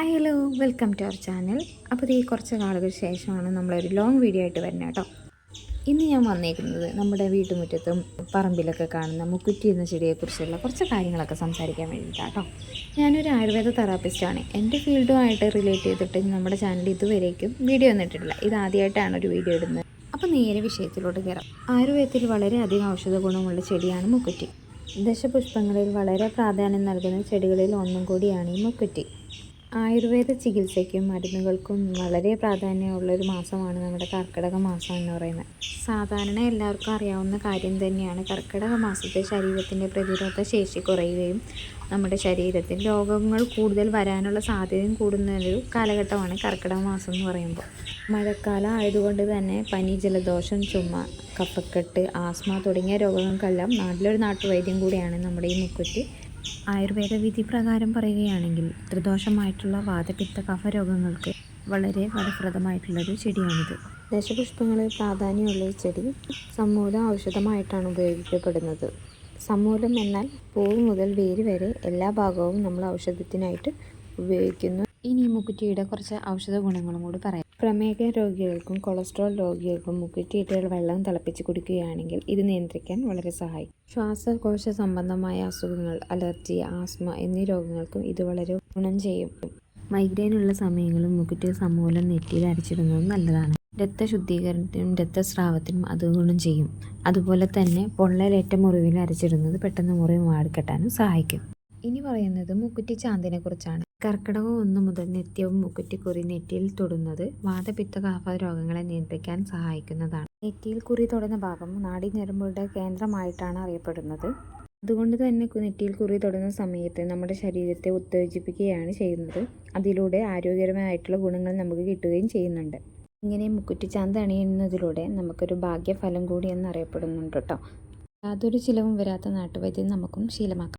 Hi hello welcome to our channel അപ്പോൾ ഈ കുറച്ച് നാളുകൾക്ക് ശേഷമാണ് നമ്മളൊരു ലോങ് വീഡിയോ ആയിട്ട് വരുന്നത് കേട്ടോ. ഇന്ന് ഞാൻ വന്നേക്കുന്നത് നമ്മുടെ വീട്ടുമുറ്റത്തും പറമ്പിലൊക്കെ കാണുന്ന മുക്കുറ്റി എന്ന ചെടിയെക്കുറിച്ചുള്ള കുറച്ച് കാര്യങ്ങളൊക്കെ സംസാരിക്കാൻ വേണ്ടിയിട്ടാണ് കേട്ടോ. ഞാനൊരു ആയുർവേദ തെറാപ്പിസ്റ്റാണ് എന്റെ ഫീൽഡുമായിട്ട് റിലേറ്റ് ചെയ്തിട്ട് നമ്മുടെ ചാനൽ ഇതുവരേക്കും വീഡിയോ വന്നിട്ടില്ല ഇത് ആദ്യമായിട്ടാണ് ഒരു വീഡിയോ ഇടുന്നത്. അപ്പോൾ നേരെ വിഷയത്തിലോട്ട് കയറാം ആയുർവേദത്തിൽ വളരെയധികം ഔഷധ ഗുണമുള്ള ചെടിയാണ് മുക്കുറ്റി. ദശപുഷ്പങ്ങളിൽ വളരെ പ്രാധാന്യം നൽകുന്ന ചെടികളിൽ ഒന്നും കൂടിയാണ് ഈ മുക്കുറ്റി. ആയുർവേദ ചികിത്സയ്ക്കും മരുന്നുകൾക്കും വളരെ പ്രാധാന്യമുള്ളൊരു മാസമാണ് നമ്മുടെ കർക്കിടക മാസം എന്ന് പറയുന്നത്. സാധാരണ എല്ലാവർക്കും അറിയാവുന്ന കാര്യം തന്നെയാണ്. കർക്കിടക മാസത്തെ ശരീരത്തിന്റെ പ്രതിരോധ ശേഷി കുറയുകയും നമ്മുടെ ശരീരത്തിൽ രോഗങ്ങൾ കൂടുതൽ വരാനുള്ള സാധ്യതയും കൂടുന്ന ഒരു കാലഘട്ടമാണ് കർക്കിടക മാസം എന്ന് പറയുമ്പോൾ. മഴക്കാലം ആയതുകൊണ്ട് തന്നെ പനി ജലദോഷം ചുമ കഫക്കെട്ട് ആസ്മ തുടങ്ങിയ രോഗങ്ങൾക്കെല്ലാം നാട്ടിലൊരു നാട്ടുവൈദ്യം കൂടിയാണ് നമ്മുടെ ഈ മുക്കുറ്റി. ആയുർവേദ വിധി പ്രകാരം പറയുകയാണെങ്കിൽ ത്രിദോഷമായിട്ടുള്ള വാതപിത്ത കഫ രോഗങ്ങൾക്ക് വളരെ ഫലപ്രദമായിട്ടുള്ളൊരു ചെടിയാണിത്. ദശപുഷ്പങ്ങളിൽ പ്രാധാന്യമുള്ള ഈ ചെടി സമൂലം ഔഷധമായിട്ടാണ് ഉപയോഗിക്കപ്പെടുന്നത്. സമൂലം എന്നാൽ പൂവ് മുതൽ വേര് വരെ എല്ലാ ഭാഗവും നമ്മൾ ഔഷധത്തിനായിട്ട് ഉപയോഗിക്കുന്നു. ഇനി മുക്കുറ്റിയുടെ കുറച്ച് ഔഷധ ഗുണങ്ങളും കൂടി പറയാം. പ്രമേഹ രോഗികൾക്കും കൊളസ്ട്രോൾ രോഗികൾക്കും മുക്കുറ്റിയിട്ട് വെള്ളം തിളപ്പിച്ച് കുടിക്കുകയാണെങ്കിൽ ഇത് നിയന്ത്രിക്കാൻ വളരെ സഹായിക്കും. ശ്വാസകോശ സംബന്ധമായ അസുഖങ്ങൾ അലർജി ആസ്മ എന്നീ രോഗങ്ങൾക്കും ഇത് വളരെ ഗുണം ചെയ്യും. മൈഗ്രെയിനുള്ള സമയങ്ങളിൽ മുക്കുറ്റി സമൂലം നെറ്റിയിൽ അരച്ചിടുന്നത് നല്ലതാണ്. രക്തശുദ്ധീകരണത്തിനും രക്തസ്രാവത്തിനും അത് ഗുണം ചെയ്യും. അതുപോലെ തന്നെ പൊള്ളലേറ്റ മുറിവിൽ അരച്ചിടുന്നത് പെട്ടെന്ന് മുറിവ് മാറിക്കെട്ടാനും സഹായിക്കും. ഇനി പറയുന്നത് മുക്കുറ്റി ചാന്തിനെ കുറിച്ചാണ് കർക്കിടകം ഒന്ന് മുതൽ നിത്യവും മുക്കുറ്റിക്കുറി നെറ്റിയിൽ തൊടുന്നത് വാതപിത്ത കാഫ രോഗങ്ങളെ നിയന്ത്രിക്കാൻ സഹായിക്കുന്നതാണ്. നെറ്റിയിൽ കുറി തൊടുന്ന ഭാഗം നാഡീഞരമ്പുകളുടെ കേന്ദ്രമായിട്ടാണ് അറിയപ്പെടുന്നത്. അതുകൊണ്ട് തന്നെ നെറ്റിയിൽ കുറി തൊടുന്ന സമയത്ത് നമ്മുടെ ശരീരത്തെ ഉത്തേജിപ്പിക്കുകയാണ് ചെയ്യുന്നത്. അതിലൂടെ ആരോഗ്യപരമായിട്ടുള്ള ഗുണങ്ങൾ നമുക്ക് കിട്ടുകയും ചെയ്യുന്നുണ്ട്. ഇങ്ങനെ മുക്കുറ്റിച്ചാന്ത് അണിയുന്നതിലൂടെ നമുക്കൊരു ഭാഗ്യഫലം കൂടി എന്നറിയപ്പെടുന്നുണ്ട് കേട്ടോ. യാതൊരു ചിലവും വരാത്ത നാട്ടുവൈദ്യം നമുക്കും ശീലമാക്കാം.